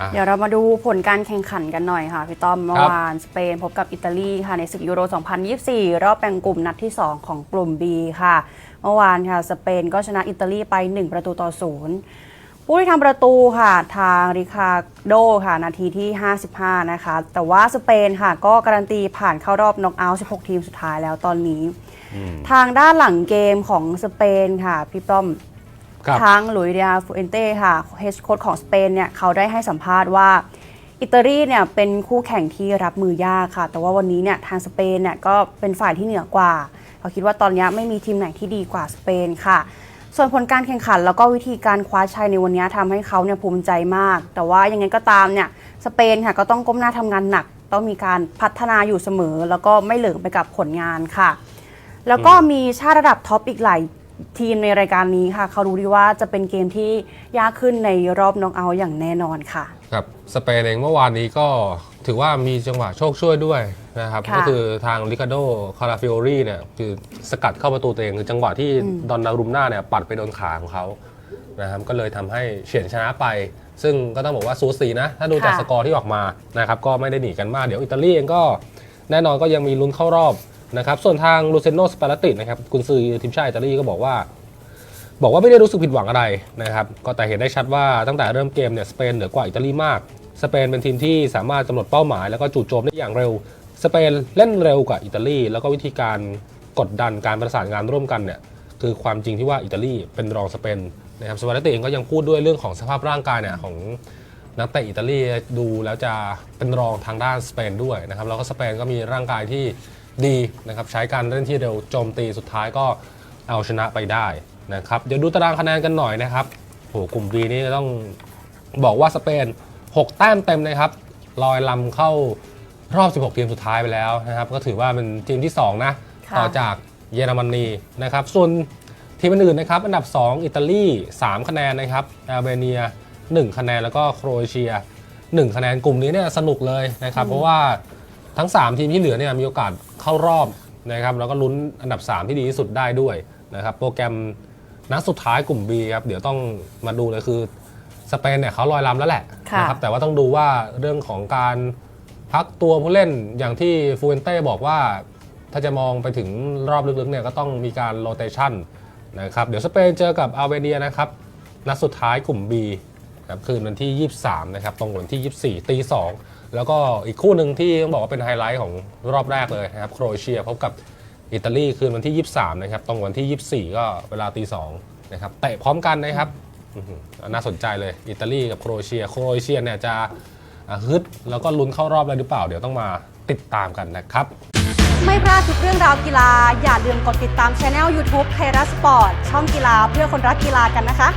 อะเดี๋ยวเรามาดูผลการแข่งขันกันหน่อยค่ะพี่ต้อมเมื่อวานสเปนพบกับอิตาลีค่ะในศึกยูโร 2024 รอบแบ่งกลุ่มนัดที่ 2 ของกลุ่ม B ค่ะ เมื่อวานค่ะสเปนก็ชนะอิตาลีไป 1 ประตูต่อศูนย์ผู้ที่ทำประตูค่ะทางริคาโดค่ะ นาทีที่ 55 นะคะ แต่ว่าสเปนค่ะ ก็การันตีผ่านเข้ารอบน็อกเอาท์16 ทีมสุดท้ายแล้วตอนนี้ ทางด้านหลังเกมของสเปนค่ะ พี่ป้อม ครับทางหลุยเดียฟูเอนเต้ค่ะเฮดโค้ชของสเปนเนี่ยเขาได้ให้สัมภาษณ์ว่าอิตาลีเนี่ยเป็นคู่แข่งที่รับมือยากค่ะ แต่ว่าวันนี้เนี่ยทางสเปนเนี่ยก็เป็นฝ่ายที่เหนือกว่าเขาคิดว่าตอนนี้ไม่มีทีมไหนที่ดีกว่าสเปนค่ะ ส่วนผลการแข่งขันแล้วก็วิธีการคว้าชัยในวันนี้ทำให้เขาเนี่ยภูมิใจมาก แต่ว่ายังไงก็ตามเนี่ยสเปนค่ะก็ต้องก้มหน้าทำงานหนัก ต้องมีการพัฒนาอยู่เสมอ แล้วก็ไม่เหลิงไปกับผลงานค่ะ แล้วก็มีชาติระดับท็อปอีกหลาย ทีมในรายการนี้ค่ะ เขารู้ดีว่าจะเป็นเกมที่ยากขึ้นในรอบน็อกเอาท์อย่างแน่นอนค่ะ ครับสเปนเองเมื่อวานนี้ก็ถือว่ามีจังหวะโชคช่วยด้วยนะครับ ค่ะก็คือทางริคาโดคาราฟิโอรีเนี่ยคือสกัดเข้าประตูตัวเองคือจังหวะที่ดอนนารุมหน้าเนี่ยปัดไปโดนขาของเขานะครับก็เลยทำให้เฉือนชนะไป ซึ่งก็ต้องบอกว่าสูสีนะ ถ้าดูจากค่ะ สกอร์ที่ออกมานะครับก็ไม่ได้หนีกันมาก เดี๋ยวอิตาลีเองก็แน่นอนก็ยังมีลุ้นเข้ารอบ นะครับส่วนทางลูเซโนสปาลตินะครับกุนซือทีมชาติอิตาลีก็บอกว่า บอกว่าไม่ได้รู้สึกผิดหวังอะไรนะครับก็แต่เห็นได้ชัดว่าตั้งแต่เริ่มเกมเนี่ยสเปนเหนือกว่าอิตาลีมากสเปนเป็นทีมที่สามารถกำหนดเป้าหมาย แล้วก็จู่โจมได้อย่างเร็ว สเปนเล่นเร็วกว่าอิตาลีแล้วก็วิธีการกดดันการประสานงานร่วมกันเนี่ยคือความจริงที่ว่าอิตาลีเป็นรองสเปนนะครับสปาเลตติเองก็ยังพูดด้วยเรื่องของสภาพร่างกายเนี่ยของนักเตะอิตาลีดูแล้วจะเป็นรองทางด้านสเปนด้วยนะครับแล้วก็สเปนก็มีร่างกายที่ ดีนะครับใช้การเล่นที่เร็วโจมตีสุดท้ายก็เอาชนะไปได้นะครับเดี๋ยวดูตารางคะแนนกันหน่อยนะครับโหกลุ่ม B นี่ต้องบอกว่าสเปน 6 แต้มเต็มนะครับลอยลำเข้ารอบ 16 ทีมสุดท้ายไปแล้วนะครับก็ถือว่าเป็นทีมที่ 2 นะค่ะต่อจากเยอรมนีนะครับส่วนทีมอื่นๆนะครับอันดับ 2 อิตาลี 3 คะแนนนะครับแอลเบเนีย 1 คะแนนแล้วก็โครเอเชีย 1 คะแนนกลุ่มนี้เนี่ยสนุกเลยนะครับเพราะว่า ทั้ง 3 ทีมที่เหลือเนี่ยมีโอกาสเข้ารอบนะครับแล้วก็ลุ้นอันดับ 3 ที่ดีที่สุดได้ด้วยนะครับโปรแกรมนัดสุดท้ายกลุ่ม B ครับเดี๋ยวต้องมาดูเลยคือสเปนเนี่ยเขาลอยลำแล้วแหละค่ะ นะครับแต่ว่าต้องดูว่าเรื่องของการพักตัวผู้เล่นอย่างที่ฟูเอนเต้บอกว่า ถ้าจะมองไปถึงรอบลึกๆเนี่ยก็ต้องมีการโรเตชันนะครับเดี๋ยวสเปนเจอกับอัลเบเนียนะครับนัดสุดท้ายกลุ่ม B นะครับคืนวันที่ 23 นะครับตรงกับวันที่ 24ตี2 แล้วก็อีกคู่หนึ่งที่ต้องบอกว่าเป็นไฮไลท์ของรอบแรกเลยนะครับโครเอเชียพบกับอิตาลีคืนวันที่ 23 นะครับ ตรงวันที่ 24 ก็เวลาตี2นะครับเตะพร้อมกันนะครับน่าสนใจเลยอิตาลีกับโครเอเชีย โครเอเชียเนี่ยจะอะฮึดแล้วก็ลุ้นเข้ารอบเลยหรือเปล่า เดี๋ยวต้องมาติดตามกันนะครับ ไม่พลาดทุกเรื่องราวกีฬา อย่าลืมกดติดตามช anel YouTube ไทยรัฐสปอร์ตช่องกีฬาเพื่อคนรักกีฬากันนะคะ